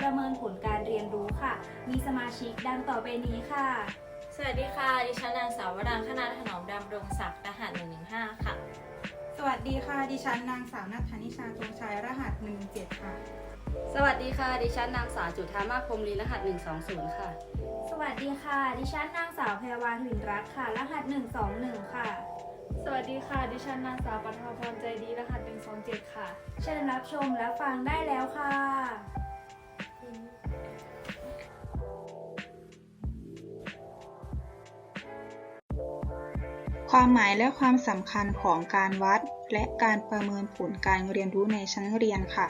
ประเมินผลการเรียนรู้ค่ะ มีสมาชิกดังต่อไปนี้ค่ะ สวัสดีค่ะ ดิฉันนางสาววรังคณาถนอมดำรงศักดิ์รหัส115 ค่ะ สวัสดีค่ะ ดิฉันนางสาวนัทธนิชาธงชัยรหัส 17 ค่ะ สวัสดีค่ะ ดิฉันนางสาวจุธามาพรหมลีรหัส 120 ค่ะ สวัสดีค่ะ ดิฉันนางสาวแพรวาหินรัตน์ค่ะ รหัส 121 ค่ะ สวัสดีค่ะ ดิฉันนางสาวปัทมาพรใจดีรหัส 127 ค่ะ เชิญรับชมและฟังได้แล้วค่ะ ความหมายและความสำคัญของการวัด และการประเมินผลการเรียนรู้ในชั้นเรียนค่ะ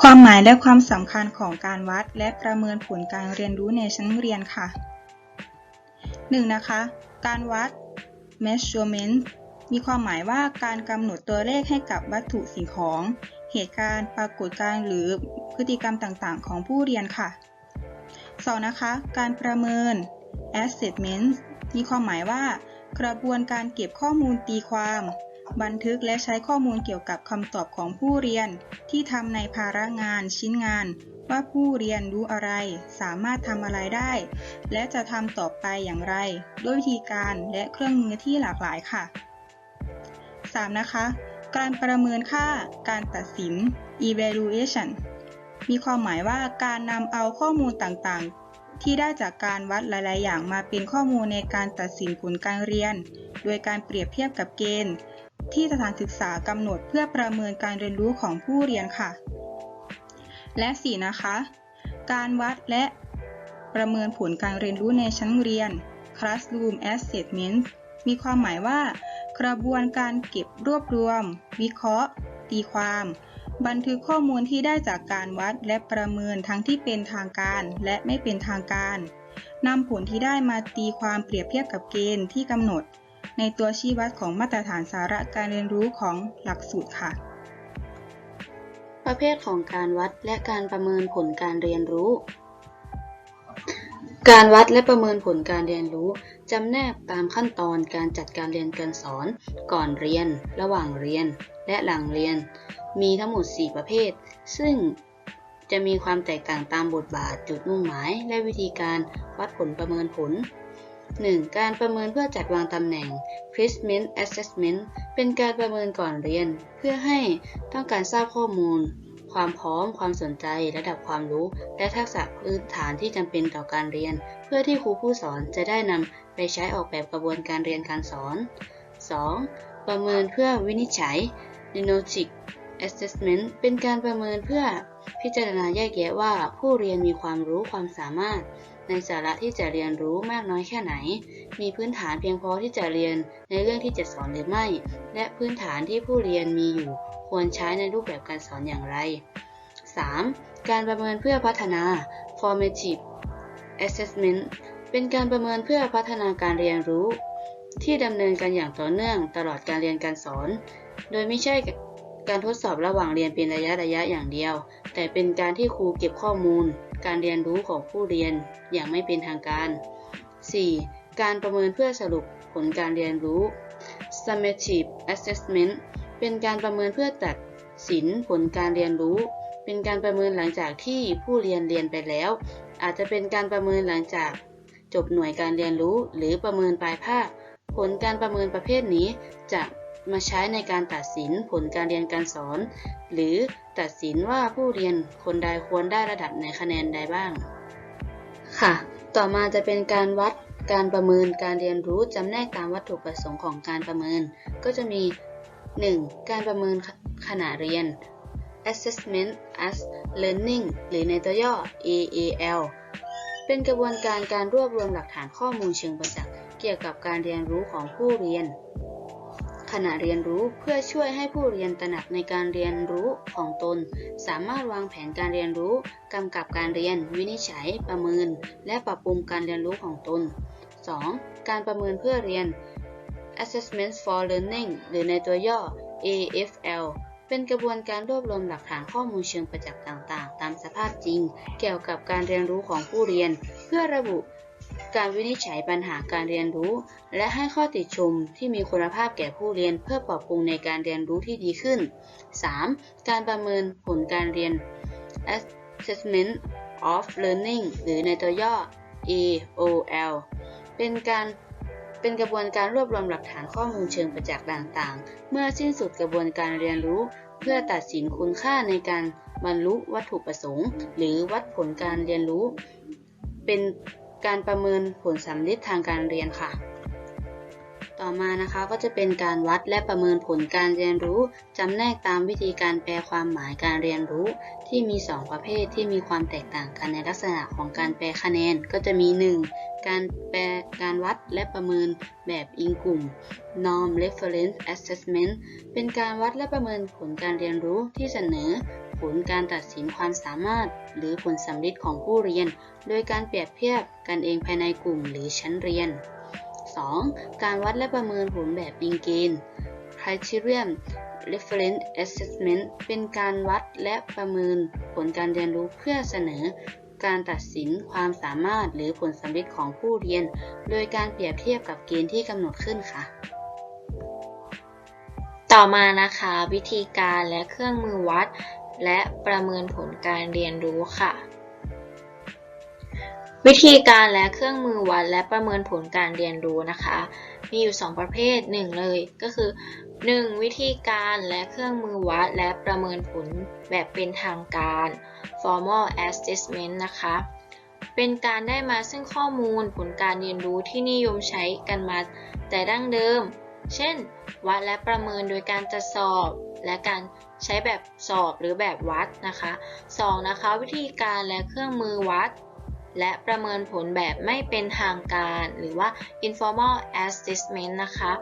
ความหมายและความสำคัญของการวัด และประเมินผลการเรียนรู้ในชั้นเรียนค่ะ 1. นะคะ การวัด measurement มีความหมายว่าการกำหนดตัวเลขให้กับวัตถุสิ่งของ เหตุการณ์ปรากฏการณ์หรือพฤติกรรมต่างๆ ของผู้เรียนค่ะ 2. นะคะ การประเมิน assessment มีความหมายว่า กระบวนการเก็บข้อมูลตีความ บันทึกและใช้ข้อมูลเกี่ยวกับคำตอบของผู้เรียน ที่ทำในภาระงานชิ้นงาน ว่าผู้เรียนรู้อะไร สามารถทำอะไรได้ และจะทำต่อไปอย่างไร ด้วยวิธีการและเครื่องมือที่หลากหลายค่ะ 3. นะคะ การประเมินค่า การตัดสิน evaluation มีความหมายว่าการนำเอาข้อมูลต่างๆ ที่ได้จากการวัดหลาย ๆ อย่างมาเป็นข้อมูลในการตัดสินผลการเรียน โดยการเปรียบเทียบกับเกณฑ์ ที่สถานศึกษากำหนดเพื่อประเมินการเรียนรู้ของผู้เรียนค่ะ และ 4 นะคะ การวัดและประเมินผลการเรียนรู้ในชั้นเรียน classroom assessment มีความหมายว่า กระบวนการเก็บรวบรวม วิเคราะห์ ตีความ บันทึกข้อมูลที่ได้จากการวัดและประเมินทั้งที่เป็นทางการและไม่เป็นทางการนำผลที่ได้มาตีความเปรียบเทียบกับเกณฑ์ที่กำหนด ในตัวชี้วัดของมาตรฐานสาระการเรียนรู้ของหลักสูตรค่ะ ประเภทของการวัดและการประเมินผลการเรียนรู้ การวัดและประเมินผลการเรียนรู้ จำแนกตามขั้นตอนการจัดการเรียนการสอน ก่อนเรียน ระหว่างเรียน และหลังเรียน มีทั้งหมด 4 ประเภท ซึ่งจะมีความแตกต่างตามบทบาทจุดมุ่งหมาย และวิธีการวัดผลประเมินผล 1. การประเมินเพื่อจัดวางตำแหน่ง placement assessment เป็นการประเมินก่อนเรียน เพื่อให้ต้องการทราบข้อมูล ความพร้อม ความสนใจ ระดับความรู้ และทักษะพื้นฐานที่จำเป็นต่อการเรียน เพื่อที่ครูผู้สอนจะได้นำ ไปใช้ออกแบบกระบวนการเรียนการสอน 2. ประเมินเพื่อวินิจฉัย diagnostic assessment เป็นการประเมินเพื่อพิจารณาแยกแยะว่าผู้เรียนมีความรู้ความสามารถ ในสาระที่จะเรียนรู้มากน้อยแค่ไหน มีพื้นฐานเพียงพอที่จะเรียนในเรื่องที่จะสอนหรือไม่ และพื้นฐานที่ผู้เรียนมีอยู่ควรใช้ในรูปแบบการสอนอย่างไร 3. การประเมินเพื่อพัฒนา formative assessment เป็นการประเมินเพื่อพัฒนาการเรียนรู้ ที่ดำเนินกันอย่างต่อเนื่องตลอดการเรียนการสอน โดยไม่ใช่การทดสอบระหว่างเรียนเป็นระยะระยะอย่างเดียว แต่เป็นการที่ครูเก็บข้อมูล การเรียนรู้ของผู้เรียนอย่างไม่เป็นทางการ 4. การประเมินเพื่อสรุปผลการเรียนรู้ summative assessment เป็นการประเมินเพื่อตัดสินผลการเรียนรู้ เป็นการประเมินหลังจากที่ผู้เรียนเรียนไปแล้ว อาจจะเป็นการประเมินหลังจาก จบหน่วยการเรียนรู้หรือประเมินปลายภาค ผลการประเมินประเภทนี้จะมาใช้ในการตัดสินผลการเรียนการสอน หรือตัดสินว่าผู้เรียนคนใดควรได้ระดับในคะแนนใดบ้าง ค่ะ ต่อมาจะเป็นการวัดการประเมินการเรียนรู้จำแนกตามวัตถุประสงค์ของการประเมิน ก็จะมี 1. การประเมินขณะเรียน assessment as learning หรือในตัวย่อ AAL เป็นกระบวนการการรวบรวมหลักฐานข้อมูลเชิงประจักษ์เกี่ยวกับการเรียนรู้ของผู้เรียน ขณะเรียนรู้เพื่อช่วยให้ผู้เรียนตระหนักในการเรียนรู้ของตน สามารถวางแผนการเรียนรู้ กำกับการเรียน วินิจฉัย ประเมิน และปรับปรุงการเรียนรู้ของตน 2. การประเมินเพื่อเรียน Assessment for Learning หรือในตัวย่อ AFL เป็นกระบวนการรวบรวมหลักฐานข้อมูลเชิงประจักษ์ต่างๆามสภาพจริง เกี่ยวกับการเรียนรู้ของผู้เรียน เพื่อระบุการวินิจฉัยปัญหาการเรียนรู้ และให้ข้อติชมที่มีคุณภาพแก่ผู้เรียนเพื่อปรับปรุงในการเรียนรู้ที่ดีขึ้น 3. การประเมินผลการเรียน Assessment of Learning หรือในตัวย่อ AOL เป็นการเป็นกระบวนการรวบรวมหลักฐานข้อมูลเชิงประจักษ์ต่าง ๆ เมื่อสิ้นสุดกระบวนการเรียนรู้ เพื่อตัดสินคุณค่าในการ บรรลุวัตถุประสงค์ หรือวัดผลการเรียนรู้ เป็นการประเมินผลสำลิดทางการเรียนค่ะ ต่อมานะคะก็จะเป็นการวัดและประเมินผลการเรียนรู้จำแนกตามวิธีการแปลความหมายการเรียนรู้ ที่มี 2 ประเภทที่มีความแตกต่างกันในลักษณะของการแปลคะแนนก็จะมี 1. การแปลการวัดและประเมินแบบอิงกลุ่ม Norm Reference Assessment เป็นการวัดและประเมินผลการเรียนรู้ที่เสนอ ผลการตัดสินความสามารถ หรือผลสำลิดของผู้เรียน โดยการเปรียบเทียบกันเองภายในกลุ่มหรือชั้นเรียน 2. การวัดและประเมินผลแบบอิงเกณฑ์ Criterion Reference Assessment เป็นการวัดและประเมินผลการเรียนรู้เพื่อเสนอ การตัดสินความสามารถหรือผลสำเร็จของผู้เรียน โดยการเปรียบเทียบกับเกณฑ์ที่กำหนดขึ้นค่ะ ต่อมานะคะ วิธีการและเครื่องมือวัด และประเมินผลการเรียนรู้ค่ะ วิธีการและเครื่องมือวัดและประเมินผลการเรียนรู้นะคะ มีอยู่ 2 ประเภท 1 เลยก็คือ 1. วิธีการและเครื่องมือวัดและประเมินผลแบบเป็นทางการ formal assessment นะคะ เป็นการได้มาซึ่งข้อมูลผลการเรียนรู้ที่นิยมใช้กันมาแต่ดั้งเดิม เช่น วัดและประเมินโดยการจัดสอบ และการ ใช้แบบสอบหรือแบบวัดนะคะ 2. นะคะ วิธีการและเครื่องมือวัด และประเมินผลแบบไม่เป็นทางการ หรือว่า informal assessment นะคะ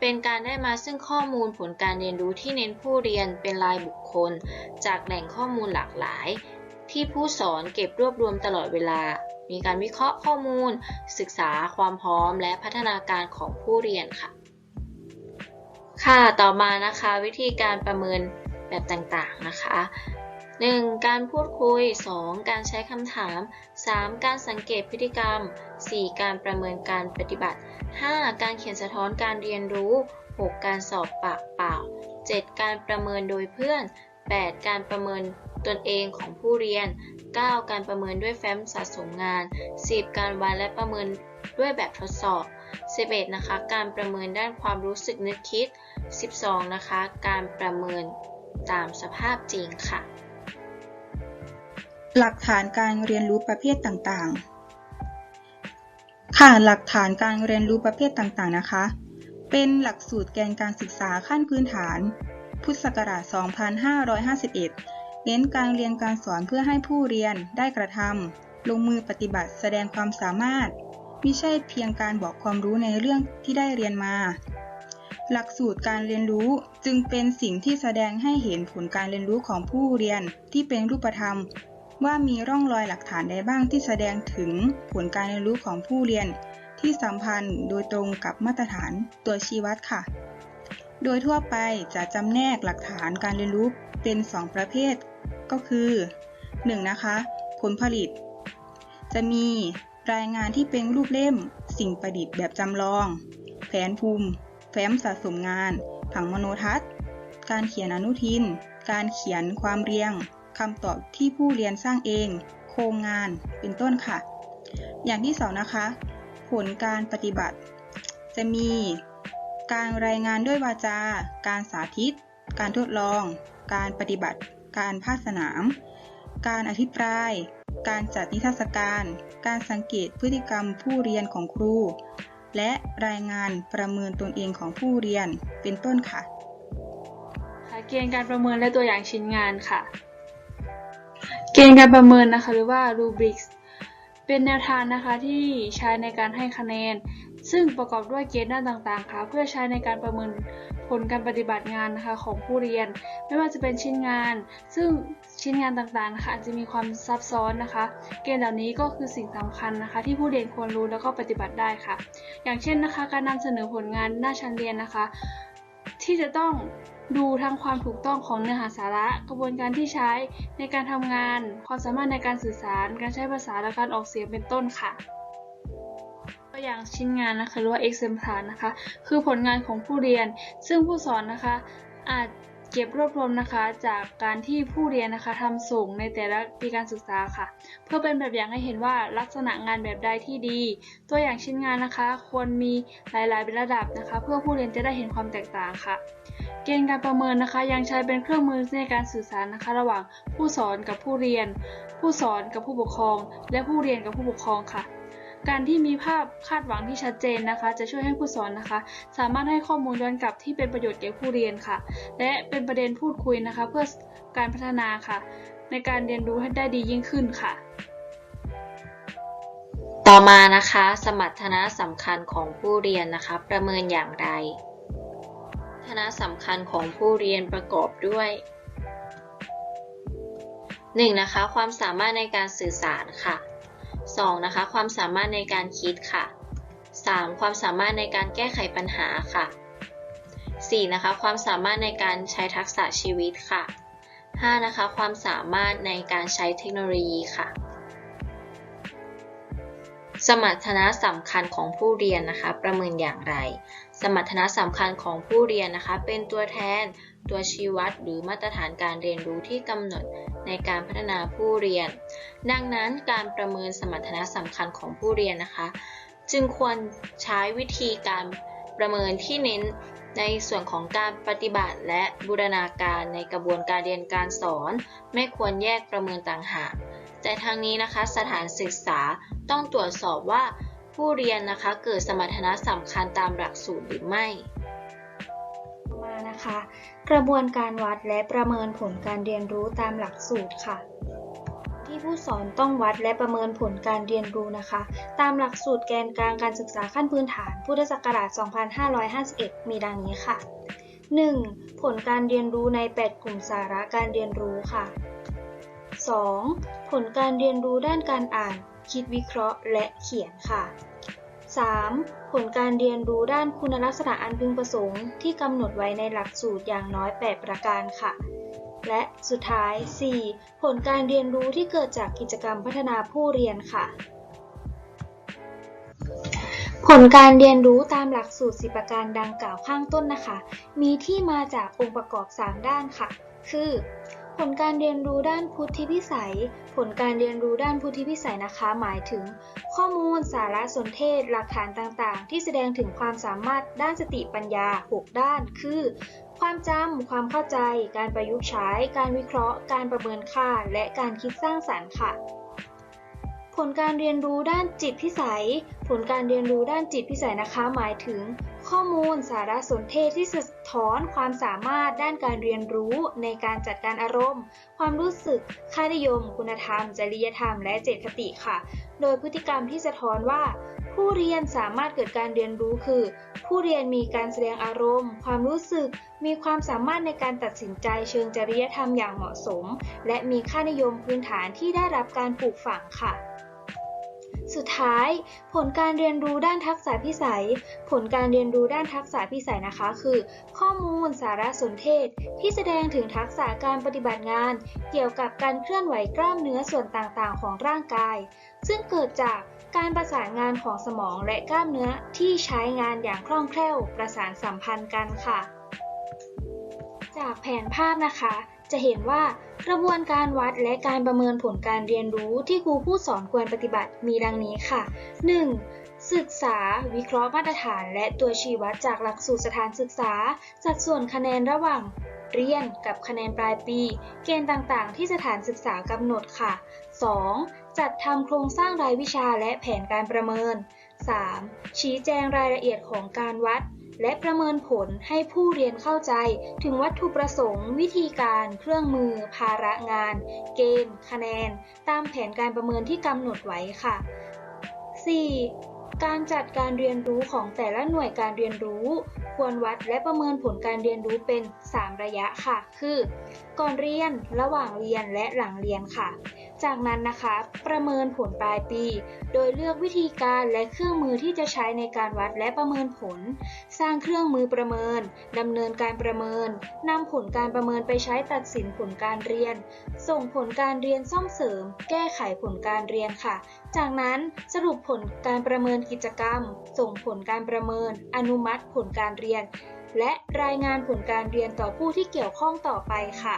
เป็นการได้มาซึ่งข้อมูลผลการเรียนรู้ที่เน้นผู้เรียนเป็นรายบุคคล จากแหล่งข้อมูลหลากหลาย ที่ผู้สอนเก็บรวบรวมตลอดเวลามีการวิเคราะห์ข้อมูล ศึกษาความพร้อมและพัฒนาการของผู้เรียนค่ะ ค่ะ ต่อมานะคะ วิธีการประเมิน แบบต่างๆนะคะ 1. การพูดคุย 2. การใช้คำถาม 3. การสังเกตพฤติกรรม 4. การประเมินการปฏิบัติ 5. การเขียนสะท้อนการเรียนรู้ 6. การสอบปากเปล่า 7. การประเมินโดยเพื่อน 8. การประเมินตนเองของผู้เรียน 9. การประเมินด้วยแฟ้มสะสมงาน 10. การวัดและประเมินด้วยแบบทดสอบ 11. นะคะ การประเมินด้านความรู้สึกนึกคิด 12. นะคะ การประเมิน ตามสภาพจริงค่ะ หลักฐานการเรียนรู้ประเภทต่างๆ ค่ะ หลักฐานการเรียนรู้ประเภทต่างๆ นะคะ เป็นหลักสูตรแกนการศึกษาขั้นพื้นฐาน พุทธศักราช 2551 เน้นการเรียนการสอนเพื่อให้ผู้เรียนได้กระทำลงมือปฏิบัติแสดงความสามารถ ไม่ใช่เพียงการบอกความรู้ในเรื่องที่ได้เรียนมา หลักสูตรการเรียนรู้จึงเป็นสิ่งที่แสดงให้เห็นผลการเรียนรู้ของผู้เรียนที่เป็นรูปธรรม ว่ามีร่องรอยหลักฐานใดบ้างที่แสดงถึงผลการเรียนรู้ของผู้เรียน ที่สัมพันธ์โดยตรงกับมาตรฐานตัวชี้วัดค่ะ โดยทั่วไปจะจำแนกหลักฐานการเรียนรู้เป็น 2 ประเภท ก็คือ 1. นะคะ ผลผลิต จะมีรายงานที่เป็นรูปเล่ม สิ่งประดิษฐ์แบบจำลอง แผนภูมิ แฟ้มสะสมงาน ผังมโนทัศน์ การเขียนอนุทิน การเขียนความเรียงคำตอบที่ผู้เรียนสร้างเอง โครงงานเป็นต้นค่ะ อย่างที่สองนะคะ ผลการปฏิบัติ จะมีการรายงานด้วยวาจา การสาธิต การทดลอง การปฏิบัติ การภาคสนาม การอภิปราย การจัดนิทรรศการ การสังเกตพฤติกรรมผู้เรียนของครู และรายงานประเมินตนเองของผู้เรียนเป็นต้นค่ะค่ะ เกณฑ์การประเมินและตัวอย่างชิ้นงานค่ะ เกณฑ์การประเมินนะคะหรือว่า rubrics เป็นแนวทางนะคะที่ใช้ในการให้คะแนน ซึ่งประกอบด้วยเกณฑ์ด้านต่างๆ ค่ะ เพื่อใช้ในการประเมินผลการปฏิบัติงานนะคะของผู้เรียน ไม่ว่าจะเป็นชิ้นงาน ซึ่ง ชิ้นงานต่างๆนะคะอาจจะมีความซับซ้อนนะคะ เกณฑ์เหล่านี้ก็คือสิ่งสำคัญนะคะ ที่ผู้เรียนควรรู้แล้วก็ปฏิบัติได้ค่ะ อย่างเช่นนะคะ การนำเสนอผลงานหน้าชั้นเรียนนะคะ ที่จะต้องดูทั้งความถูกต้องของเนื้อหาสาระ กระบวนการที่ใช้ในการทำงาน ความสามารถในการสื่อสาร การใช้ภาษาและการออกเสียงเป็นต้นค่ะตัวอย่างชิ้นงานนะคะหรือว่า exemplar นะคะ คือผลงานของผู้เรียน ซึ่งผู้สอนนะคะอาจ เก็บรวบรวมนะคะจากการที่ผู้เรียนนะคะทำส่งในแต่ละปีการศึกษาค่ะ เพื่อเป็นแบบอย่างให้เห็นว่าลักษณะงานแบบใดที่ดี ตัวอย่างชิ้นงานนะคะ ควรมีหลายๆเป็นระดับนะคะ เพื่อผู้เรียนจะได้เห็นความแตกต่างค่ะ เกณฑ์การประเมินนะคะ ยังใช้เป็นเครื่องมือในการสื่อสารนะคะ ระหว่างผู้สอนกับผู้เรียน ผู้สอนกับผู้ปกครอง และผู้เรียนกับผู้ปกครองค่ะ การที่มีภาพคาดหวังที่ชัดเจนนะคะ จะช่วยให้ผู้สอนนะคะ สามารถให้ข้อมูลย้อนกลับที่เป็นประโยชน์แก่ผู้เรียนค่ะ และเป็นประเด็นพูดคุยนะคะ เพื่อการพัฒนาค่ะ ในการเรียนรู้ให้ได้ดียิ่งขึ้นค่ะ ต่อมานะคะ สมรรถนะสำคัญของผู้เรียนนะคะ ประเมินอย่างไรสมรรถนะสำคัญของผู้เรียนประกอบด้วย 1. นะคะ ความสามารถในการสื่อสารค่ะ 2. นะคะ ความสามารถในการคิดค่ะ 3. ความสามารถในการแก้ไขปัญหาค่ะ 4. นะคะ ความสามารถในการใช้ทักษะชีวิตค่ะ 5. นะคะ ความสามารถในการใช้เทคโนโลยีค่ะ สมรรถนะสำคัญของผู้เรียนนะคะ ประเมินอย่างไร สมรรถนะสำคัญของผู้เรียนนะคะ เป็นตัวแทน ตัวชี้วัดหรือมาตรฐานการเรียนรู้ที่กำหนดในการพัฒนาผู้เรียน ดังนั้นการประเมินสมรรถนะสำคัญของผู้เรียนนะคะ จึงควรใช้วิธีการประเมินที่เน้นในส่วนของการปฏิบัติและบูรณาการในกระบวนการเรียนการสอน ไม่ควรแยกประเมินต่างหาก แต่ทางนี้นะคะสถานศึกษาต้องตรวจสอบว่าผู้เรียนนะคะเกิดสมรรถนะสำคัญตามหลักสูตรหรือไม่ มานะคะ กระบวนการวัดและประเมินผลการเรียนรู้ตามหลักสูตรค่ะ ที่ผู้สอนต้องวัดและประเมินผลการเรียนรู้นะคะ ตามหลักสูตรแกนกลางการศึกษาขั้นพื้นฐานพุทธศักราช 2551 มีดังนี้ค่ะ 1. ผลการเรียนรู้ใน 8 กลุ่มสาระการเรียนรู้ค่ะ 2. ผลการเรียนรู้ด้านการอ่าน คิดวิเคราะห์และเขียนค่ะ 3. ผลการเรียนรู้ด้านคุณลักษณะอันพึงประสงค์ที่กำหนดไว้ในหลักสูตรอย่างน้อย 8 ประการค่ะ และสุดท้าย 4. ผลการเรียนรู้ที่เกิดจากกิจกรรมพัฒนาผู้เรียนค่ะ ผลการเรียนรู้ตามหลักสูตรสิประการดังกล่าวข้างต้นนะคะ มีที่มาจากองค์ประกอบ 3 ด้านค่ะ คือ ผลการเรียนรู้ด้านพุทธิพิสัย ผลการเรียนรู้ด้านพุทธิพิสัยนะคะ หมายถึง ข้อมูลสารสนเทศ หลักฐานต่างๆ ที่แสดงถึงความสามารถด้านสติปัญญา 6 ด้าน คือ ความจำ ความเข้าใจ การประยุกต์ใช้ การวิเคราะห์ การประเมินค่า และการคิดสร้างสรรค์ค่ะผลการเรียนรู้ด้านจิตพิสัย ผลการเรียนรู้ด้านจิตพิสัยนะคะ หมายถึง ข้อมูลสารสนเทศที่สะ ท้อนความสามารถด้านการเรียนรู้ในการจัดการอารมณ์ ความรู้สึก ค่านิยม คุณธรรม จริยธรรม และเจตคติค่ะ โดยพฤติกรรมที่สะท้อนว่า ผู้เรียนสามารถเกิดการเรียนรู้คือ ผู้เรียนมีการแสดงอารมณ์ ความรู้สึก มีความสามารถในการตัดสินใจเชิงจริยธรรมอย่างเหมาะสม และมีค่านิยมพื้นฐานที่ได้รับการปลูกฝังค่ะ สุดท้าย ผลการเรียนรู้ด้านทักษะพิสัย ผลการเรียนรู้ด้านทักษะพิสัยนะคะ คือ ข้อมูลสารสนเทศ ที่แสดงถึงทักษะการปฏิบัติงาน เกี่ยวกับการเคลื่อนไหวกล้ามเนื้อส่วนต่างๆ ของร่างกาย ซึ่งเกิดจากการประสานงานของสมองและกล้ามเนื้อที่ใช้งานอย่างคล่องแคล่วประสานสัมพันธ์กันค่ะ จากแผนภาพนะคะ จะเห็นว่ากระบวนการวัดและการประเมินผลการเรียนรู้ที่ครูผู้สอนควรปฏิบัติมีดังนี้ค่ะ 1. ศึกษา วิเคราะห์มาตรฐาน และตัวชี้วัดจากหลักสูตรสถานศึกษา สัดส่วนคะแนนระหว่างเรียนกับคะแนนปลายปี เกณฑ์ต่างๆ ที่สถานศึกษากำหนดค่ะ 2. จัดทำโครงสร้างรายวิชาและแผนการประเมิน 3. ชี้แจงรายละเอียดของการวัด และประเมินผลให้ผู้เรียนเข้าใจ ถึงวัตถุประสงค์ วิธีการ เครื่องมือ ภาระงาน เกณฑ์ คะแนน ตามแผนการประเมินที่กำหนดไว้ค่ะ 4. การจัดการเรียนรู้ของแต่ละหน่วยการเรียนรู้ ควรวัดและประเมินผลการเรียนรู้เป็น 3 ระยะค่ะ คือ ก่อนเรียน ระหว่างเรียนและหลังเรียนค่ะ จากนั้นนะคะ ประเมินผลปลายปี โดยเลือกวิธีการและเครื่องมือที่จะใช้ในการวัดและประเมินผล สร้างเครื่องมือประเมินดำเนินการประเมินนำผลการประเมินไปใช้ตัดสินผลการเรียน ส่งผลการเรียนซ่อมเสริม แก้ไขผลการเรียนค่ะ จากนั้นสรุปผลการประเมินกิจกรรม ส่งผลการประเมิน อนุมัติผลการเรียนเรียน และรายงานผลการเรียนต่อผู้ที่เกี่ยวข้องต่อไปค่ะ